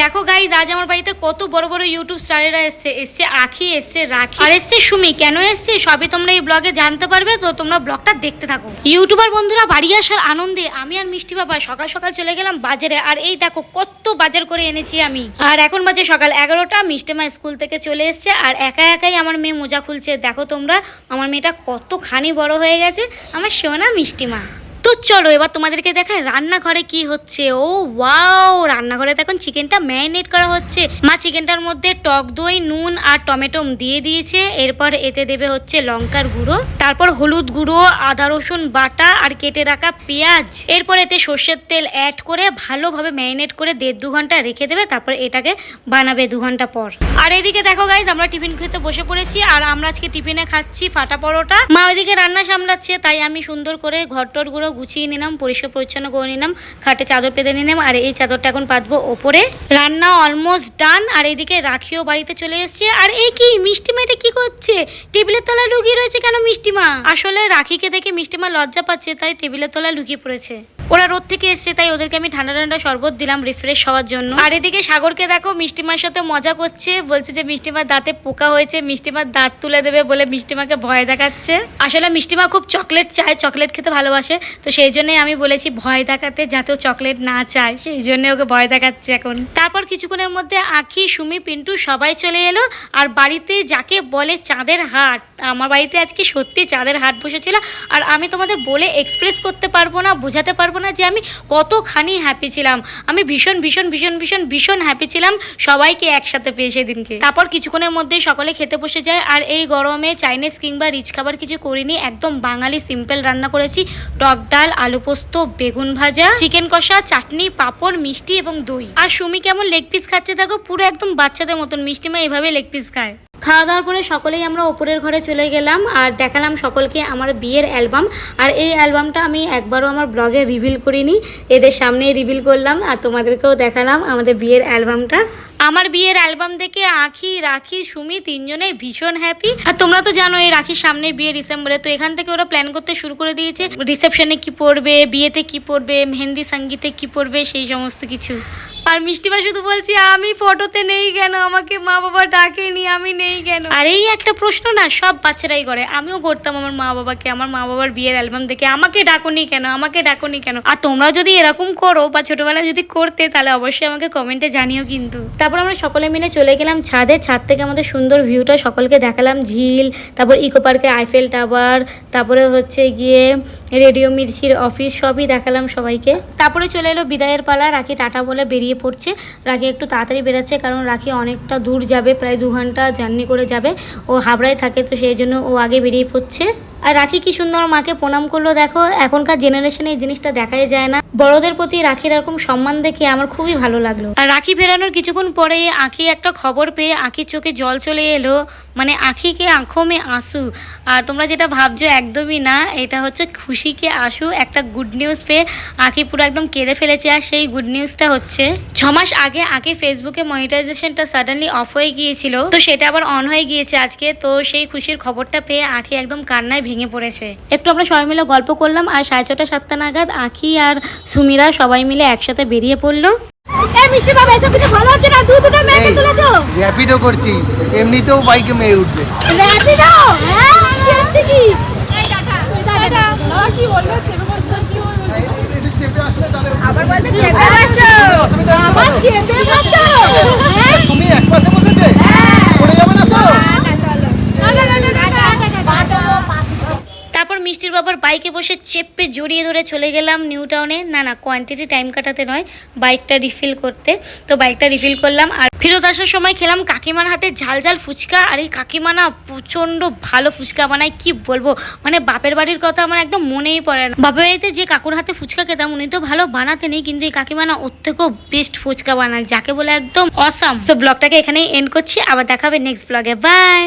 দেখো গাইজ আজ আমার বাড়িতে কত বড় বড় ইউটিউব স্টারেরা এসছে। এসছে আখি এসছে রাখি। আর এসছে সুমি কেন এসছে? সবই তোমরা এই ব্লগে জানতে পারবে তো তোমরা ব্লগটা দেখতে থাকো। ইউটিউবার বন্ধুরা বাড়ি আসার আনন্দে আমি আর মিষ্টি বাবা সকাল সকাল চলে গেলাম বাজারে আর এই দেখো কত বাজার করে এনেছি আমি। আর এখন বাজে সকাল এগারোটা মিষ্টি মা স্কুল থেকে চলে এসছে আর একা একাই আমার মেয়ে মোজা খুলছে। দেখো তোমরা আমার মেয়েটা কতখানি বড় হয়ে গেছে আমার সোনা মিষ্টি মা। তো চলো এবার তোমাদেরকে দেখায় রান্নাঘরে কি হচ্ছে। ও, ওয়াও, রান্নাঘরে এখন চিকেনটা ম্যারিনেট করা হচ্ছে। মা চিকেনটার মধ্যে টক দই, নুন আর টমেটো দিয়ে দিয়েছে। এরপর এতে দেবে হচ্ছে লঙ্কার গুঁড়ো, তারপর হলুদ গুঁড়ো, আদা রসুন বাটা আর কেটে রাখা পেঁয়াজ। এরপর এতে সর্ষের তেল অ্যাড করে ভালোভাবে ম্যারিনেট করে দেড় দু ঘণ্টা রেখে দেবে, তারপর এটাকে বানাবে দু ঘণ্টা পর। আর এদিকে দেখো গাইজ আমরা টিফিন খেতে বসে পড়েছি আর আমরা আজকে টিফিনে খাচ্ছি ফাটা পরোটা। মা ওইদিকে রান্না সামলাচ্ছে, তাই আমি সুন্দর করে ঘরটর গুঁড়ো গুছিয়ে নিলাম, পরিষ্কার পরিচ্ছন্ন করে নিলাম, খাটে চাদর পেতে নিলাম, আর এই চাদরটা এখন পাতবো ওপরে। রান্না অলমোস্ট ডান আর এইদিকে রাখিও বাড়িতে চলে এসছে। আর এই কি মিষ্টিমা এটা কি করছে? টেবিলের তলায় লুকিয়ে রয়েছে কেন মিষ্টিমা আসলে রাখিকে দেখে মিষ্টিমা লজ্জা পাচ্ছে, তাই টেবিলের তলায় লুকিয়ে পড়েছে। ওরা রোদ থেকে এসছে, তাই ওদেরকে আমি ঠান্ডা ঠান্ডা শরবত দিলাম রিফ্রেশ হওয়ার জন্য। আর এদিকে সাগরকে দেখো মিষ্টিমার সাথে মজা করছে, বলছে যে মিষ্টিমার দাঁতে পোকা হয়েছে মিষ্টিমার দাঁত তুলে দেবে বলে মিষ্টিমাকে ভয় দেখাচ্ছে। আসলে মিষ্টিমা খুব চকলেট চায় চকলেট খেতে ভালোবাসে তো সেই জন্যই আমি বলেছি ভয় দেখাতে যাতে ও চকলেট না চায়, সেই জন্যে ওকে ভয় দেখাচ্ছে এখন। তারপর কিছুক্ষণের মধ্যে আখি, সুমি, পিন্টু সবাই চলে এলো আর বাড়িতে যাকে বলে চাঁদের হাট। আমার বাড়িতে আজকে সত্যি চাঁদের হাট বসেছিল আর আমি তোমাদের বলে এক্সপ্রেস করতে পারব না, বোঝাতে পারব না যে আমি কতখানি হ্যাপি ছিলাম। আমি ভীষণ ভীষণ ভীষণ ভীষণ ভীষণ হ্যাপি ছিলাম সবাইকে একসাথে পেয়ে সেদিনকে। তারপর কিছুক্ষণের মধ্যেই সকলে খেতে বসে যায় আর এই গরমে চাইনিজ কিংবা রিচ খাবার কিছু করিনি, একদম বাঙালি সিম্পল রান্না করেছি। টক ডাল, আলু পোস্ত, বেগুন ভাজা চিকেন কষা, চাটনি, পাঁপড়, মিষ্টি এবং দই। আর সুমি কেমন লেগ পিস খাচ্ছে দেখো, পুরো একদম বাচ্চাদের মতন মিষ্টি মা এভাবে লেগ পিস খায়। খাওয়া দাওয়ার পরে সকলেই আমরা ওপরের ঘরে চলে গেলাম আর দেখালাম সকলকে আমার বিয়ের অ্যালবাম। আর এই অ্যালবামটা আমি একবারও আমার ব্লগে রিভিল করিনি, এদের সামনেই রিভিল করলাম আর তোমাদেরকেও দেখালাম আমাদের বিয়ের অ্যালবামটা। আমার বিয়ের অ্যালবাম দেখে আখি, রাখি, সুমি তিনজনে ভীষণ হ্যাপি আর তোমরা তো জানো এই রাখির সামনে বিয়ে ডিসেম্বরে, তো এখান থেকে ওরা প্ল্যান করতে শুরু করে দিয়েছে রিসেপশনে কি পড়বে, বিয়েতে কি পড়বে, মেহেন্দি সঙ্গীতে কি পড়বে, সেই সমস্ত কিছু। আর মিষ্টিমা শুধু বলছি, আমি ফটোতে নেই কেন? আমাকে মা বাবা ডাকেনি, আমি নেই কেন? আর এই একটা প্রশ্ন না সব বাচ্চারাই করে। আমিও করতাম আমার মা বাবাকে। আমার মা বাবার বিয়ের অ্যালবাম দেখে আমাকে ডাকুনি কেন? আমাকে ডাকুনি কেন? আর তোমরা যদি এরকম করো বা ছোটবেলায় যদি করতে, তাহলে অবশ্যই আমাকে কমেন্টে জানিও কিন্তু। তারপর আমরা সকলে মিলে চলে গেলাম ছাদে। ছাদ থেকে আমাদের সুন্দর ভিউটা সকলকে দেখালাম। ঝিল, তারপর ইকো পার্কের আইফেল টাওয়ার, তারপরে হচ্ছে গিয়ে রেডিও মির্চির অফিস, সবই দেখালাম সবাইকে। তারপরে চলে এলো বিদায়ের পালা। রাখি টাটা বলে বেরিয়ে পড়ছে। রাখি একটু তাড়াতাড়ি বেরাচ্ছে কারণ রাখি অনেকটা দূর যাবে, প্রায় দু ঘণ্টা জার্নি করে যাবে। ও হাবড়ায় থাকে তো সেই জন্য ও আগে বেরিয়ে পড়ছে। আর রাখি কি সুন্দর মাকে প্রণাম করল দেখো, এখনকার জেনারেশনে এই জিনিসটা দেখাই যায় না। বড়দের প্রতি রাখির এরকম সম্মান দেখে আমার খুবই ভালো লাগল। আর রাখি ফেরানোর কিছুক্ষণ পরে আঁকি একটা খবর পেয়ে আঁকির চোখে জল চলে এলো মানে আঁখিকে আঁখো মে আসু। আর তোমরা যেটা ভাবছ একদমই না, এটা হচ্ছে খুশিকে আসু, একটা গুড নিউজ পেয়ে আঁকি পুরো একদম কেঁদে ফেলেছে। আর সেই গুড নিউজটা হচ্ছে ছমাস আগে আঁকি ফেসবুকে মনিটাইজেশনটা সাডেনলি অফ হয়ে গিয়েছিল, তো সেটা আবার অন হয়ে গিয়েছে আজকে। তো সেই খুশির খবরটা পেয়ে আঁকি একদম কান্নায় ভেঙে পড়েছে। একটু আমরা সবাই মিলে গল্প করলাম আর সাড়ে ছটা সাতটা নাগাদ আঁখি আর সুমিরা সবাই মিলে একসাথে বেরিয়ে পড়ল। এই মিষ্টি বাবা এসব কিছু ভালো হচ্ছে না? দু দুটো মেয়েকে তুলেছো? র্যাপিডও করছি এমনিতেও বাইকে মেয়ে উঠবে। র্যাপিডো? হ্যাঁ কি হচ্ছে কি এই টাটা টাটা কি বলল আবার বলছে চেপে বসো অসুবিধা হচ্ছে আবার না তো? চেপে বসো হ্যাঁ তুমি এক পাশে বসেছে পড়ে যাবে না তো না না না না টাটা তারপর বাবার বাইকে বসে চেপে জড়িয়ে ধরে চলে গেলাম নিউ টাউনে। না না কোয়ান্টিটি টাইম কাটাতে নয়, বাইকটা রিফিল করতে। তো বাইকটা রিফিল করলাম আর ফেরত আসার সময় খেলাম কাকিমার হাতে ঝাল ঝাল ফুচকা। আর এই কাকিমা না প্রচণ্ড ভালো ফুচকা বানায়, কি বলব? মানে বাপের বাড়ির কথা আমার একদম মনেই পড়ে না। বাপের বাড়িতে যে কাকুর হাতে ফুচকা খেতাম, উনি তো ভালো বানাতে নেই কিন্তু এই কাকিমা না ওর থেকেও বেস্ট ফুচকা বানায়, যাকে বলে একদম অসাম সো ব্লগটাকে এখানেই এন্ড করছি, আবার দেখাবে নেক্সট ব্লগে বাই